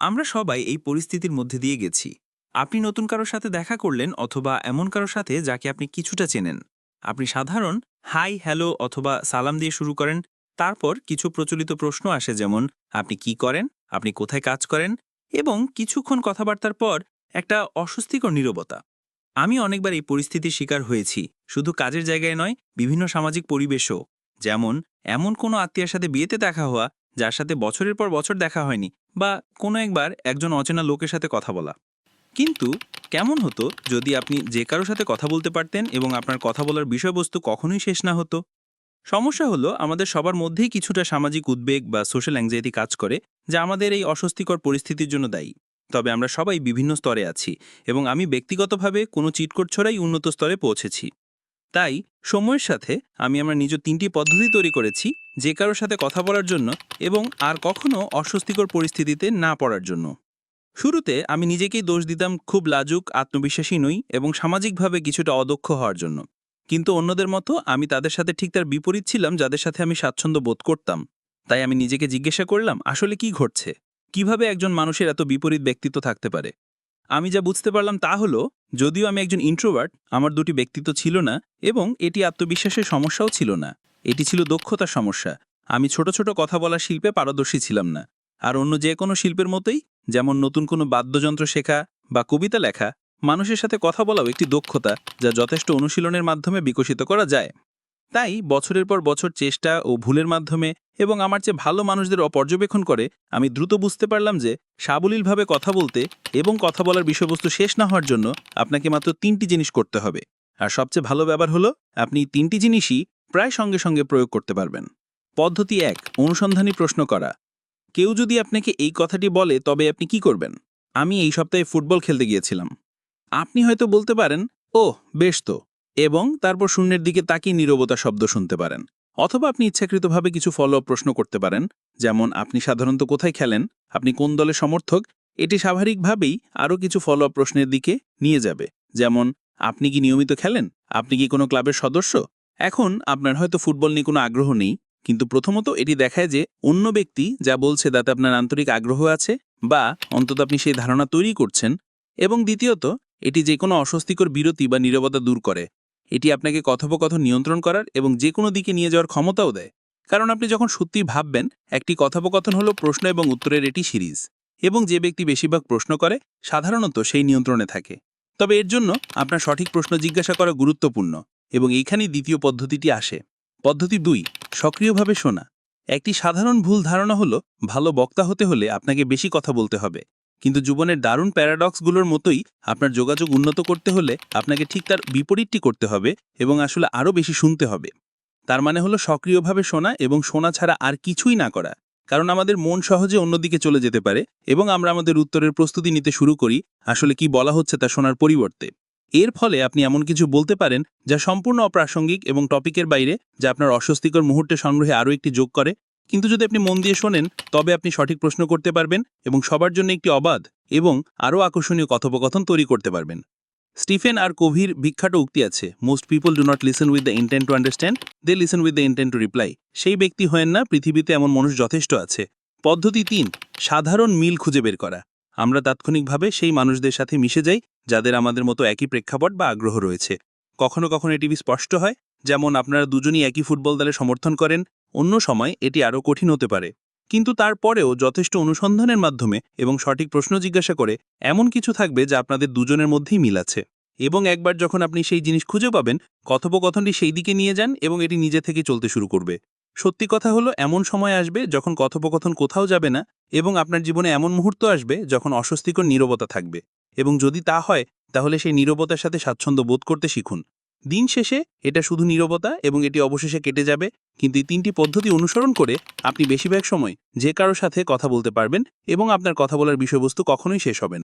আমরা সবাই এই পরিস্থিতির মধ্যে দিয়ে গেছি। আপনি নতুন কারোর সাথে দেখা করলেন অথবা এমন কারোর সাথে যাকে আপনি কিছুটা চেনেন। আপনি সাধারণ হাই, হ্যালো অথবা সালাম দিয়ে শুরু করেন। তারপর কিছু প্রচলিত প্রশ্ন আসে যেমন, আপনি কি করেন? আপনি কোথায় কাজ করেন? এবং কিছুক্ষণ কথাবার্তার পর একটা অস্বস্তিকর নীরবতা। আমি অনেকবার এই পরিস্থিতির শিকার হয়েছি। শুধু কাজের জায়গায় নয়, বিভিন্ন সামাজিক পরিবেশও। যেমন, এমন কোনো আত্মীয়ের সাথে বিয়েতে দেখা হওয়া যার সাথে বছরের পর বছর দেখা হয়নি বা কোনো একবার একজন অচেনা লোকের সাথে কথা বলা। কিন্তু কেমন হতো যদি আপনি যে কারোর সাথে কথা বলতে পারতেন এবং আপনার কথা বলার বিষয়বস্তু কখনোই শেষ না হতো? সমস্যা হলো আমাদের সবার মধ্যেই কিছুটা সামাজিক উদ্বেগ বা সোশ্যাল অ্যাংজাইটি কাজ করে, যা আমাদের এই অস্বস্তিকর পরিস্থিতির জন্য দায়ী। তবে আমরা সবাই বিভিন্ন স্তরে আছি এবং আমি ব্যক্তিগতভাবে কোনো চিটকোট ছড়াই উন্নত স্তরে পৌঁছেছি। তাই সময়ের সাথে আমি আমার নিজ তিনটি পদ্ধতি তৈরি করেছি যে কারোর সাথে কথা বলার জন্য এবং আর কখনো অস্বস্তিকর পরিস্থিতিতে না পড়ার জন্য। শুরুতে আমি নিজেকেই দোষ দিতাম খুব লাজুক, আত্মবিশ্বাসী নই এবং সামাজিকভাবে কিছুটা অদক্ষ হওয়ার জন্য। কিন্তু অন্যদের মতো আমি তাদের সাথে ঠিক তার বিপরীত ছিলাম, যাদের সাথে আমি স্বাচ্ছন্দ্য বোধ করতাম। তাই আমি নিজেকে জিজ্ঞাসা করলাম, আসলে কি ঘটছে? কীভাবে একজন মানুষের এত বিপরীত ব্যক্তিত্ব থাকতে পারে? আমি যা বুঝতে পারলাম তা হলো, যদিও আমি একজন ইন্ট্রোভার্ট আমার দুটি ব্যক্তিত্ব ছিল না এবং এটি আত্মবিশ্বাসের সমস্যাও ছিল না। এটি ছিল দক্ষতার সমস্যা। আমি ছোট ছোট কথা বলা শিল্পে পারদর্শী ছিলাম না। আর অন্য যে কোনো শিল্পের মতোই, যেমন নতুন কোনো বাদ্যযন্ত্র শেখা বা কবিতা লেখা, মানুষের সাথে কথা বলাও একটি দক্ষতা যা যথেষ্ট অনুশীলনের মাধ্যমে বিকশিত করা যায়। তাই বছরের পর বছর চেষ্টা ও ভুলের মাধ্যমে এবং আমার চেয়ে ভালো মানুষদের অপর্যবেক্ষণ করে আমি দ্রুত বুঝতে পারলাম যে সাবলীলভাবে কথা বলতে এবং কথা বলার বিষয়বস্তু শেষ না হওয়ার জন্য আপনাকে মাত্র তিনটি জিনিস করতে হবে। আর সবচেয়ে ভালো ব্যাপার হলো, আপনি তিনটি জিনিসই প্রায় সঙ্গে সঙ্গে প্রয়োগ করতে পারবেন। পদ্ধতি এক, অনুসন্ধানী প্রশ্ন করা। কেউ যদি আপনাকে এই কথাটি বলে, তবে আপনি কি করবেন? আমি এই সপ্তাহে ফুটবল খেলতে গিয়েছিলাম। আপনি হয়তো বলতে পারেন ও বেশ তো। এবং তারপর শূন্যের দিকে তাকিয়ে নীরবতা শব্দ শুনতে পারেন। অথবা আপনি ইচ্ছাকৃতভাবে কিছু ফলো প্রশ্ন করতে পারেন, যেমন, আপনি সাধারণত কোথায় খেলেন? আপনি কোন দলের সমর্থক? এটি স্বাভাবিকভাবেই আরও কিছু ফলো প্রশ্নের দিকে নিয়ে যাবে। যেমন, আপনি কি নিয়মিত খেলেন? আপনি কি কোনো ক্লাবের সদস্য? এখন আপনার হয়তো ফুটবল নিয়ে কোনো আগ্রহ নেই, কিন্তু প্রথমত এটি দেখায় যে অন্য ব্যক্তি যা বলছে তাতে আপনার আন্তরিক আগ্রহ আছে বা অন্তত আপনি সেই ধারণা তৈরি করছেন। এবং দ্বিতীয়ত, এটি যে কোনো অস্বস্তিকর বিরতি বা নীরবতা দূর করে। এটি আপনাকে কথোপকথন নিয়ন্ত্রণ করার এবং যে কোনো দিকে নিয়ে যাওয়ার ক্ষমতাও দেয়। কারণ আপনি যখন সত্যি ভাববেন, একটি কথোপকথন হলো প্রশ্ন এবং উত্তরের এটি সিরিজ এবং যে ব্যক্তি বেশিরভাগ প্রশ্ন করে, সাধারণত সেই নিয়ন্ত্রণে থাকে। তবে এর জন্য আপনার সঠিক প্রশ্ন জিজ্ঞাসা করা গুরুত্বপূর্ণ এবং এইখানেই দ্বিতীয় পদ্ধতিটি আসে। পদ্ধতি দুই, সক্রিয়ভাবে শোনা। একটি সাধারণ ভুল ধারণা হলো, ভালো বক্তা হতে হলে আপনাকে বেশি কথা বলতে হবে। কিন্তু জীবনের দারুণ প্যারাডক্সগুলোর মতোই আপনার যোগাযোগ উন্নত করতে হলে আপনাকে ঠিক তার বিপরীতটি করতে হবে এবং আসলে আরও বেশি শুনতে হবে। তার মানে হলো সক্রিয়ভাবে শোনা এবং শোনা ছাড়া আর কিছুই না করা। কারণ আমাদের মন সহজে অন্যদিকে চলে যেতে পারে এবং আমরা আমাদের উত্তরের প্রস্তুতি নিতে শুরু করি, আসলে কি বলা হচ্ছে তা শোনার পরিবর্তে। এর ফলে আপনি এমন কিছু বলতে পারেন যা সম্পূর্ণ অপ্রাসঙ্গিক এবং টপিকের বাইরে, যা আপনার অস্বস্তিকর মুহূর্তে সংগ্রহে আরও একটি যোগ করে কিন্তু যদি আপনি মন দিয়ে শোনেন, তবে আপনি সঠিক প্রশ্ন করতে পারবেন এবং সবার জন্য একটি অবাধ এবং আরও আকর্ষণীয় কথোপকথন তৈরি করতে পারবেন। স্টিফেন আর কোভির বিখ্যাত উক্তি আছে most people do not listen with the intent to understand they listen with the intent to reply সেই ব্যক্তি হয়েন না, পৃথিবীতে এমন মানুষ যথেষ্ট আছে। পদ্ধতি তিন, সাধারণ মিল খুঁজে বের করা। আমরা তাৎক্ষণিকভাবে সেই মানুষদের সাথে মিশে যাই, যাদের আমাদের মতো একই প্রেক্ষাপট বা আগ্রহ রয়েছে। কখনো কখনো এটি স্পষ্ট হয়, যেমন আপনারা দুজনই একই ফুটবল দলে সমর্থন করেন অন্য সময় এটি আরও কঠিন হতে পারে। কিন্তু তারপরেও যথেষ্ট অনুসন্ধানের মাধ্যমে এবং সঠিক প্রশ্ন জিজ্ঞাসা করে এমন কিছু থাকবে যা আপনাদের দুজনের মধ্যেই মিল আছে। এবং একবার যখন আপনি সেই জিনিস খুঁজে পাবেন, কথোপকথনটি সেই দিকে নিয়ে যান এবং এটি নিজে থেকে চলতে শুরু করবে। সত্যি কথা হলো, এমন সময় আসবে যখন কথোপকথন কোথাও যাবে না এবং আপনার জীবনে এমন মুহূর্ত আসবে যখন অস্বস্তিকর নীরবতা থাকবে। এবং যদি তা হয়, তাহলে সেই নীরবতার সাথে স্বাচ্ছন্দ্য বোধ করতে শিখুন। দিন শেষে এটা শুধু নিরবতা এবং এটি অবশেষে কেটে যাবে, কিন্তু এই তিনটি পদ্ধতি অনুসরণ করে আপনি বেশিরভাগ সময় যে কারোর সাথে কথা বলতে পারবেন এবং আপনার কথা বলার বিষয়বস্তু কখনোই শেষ হবেন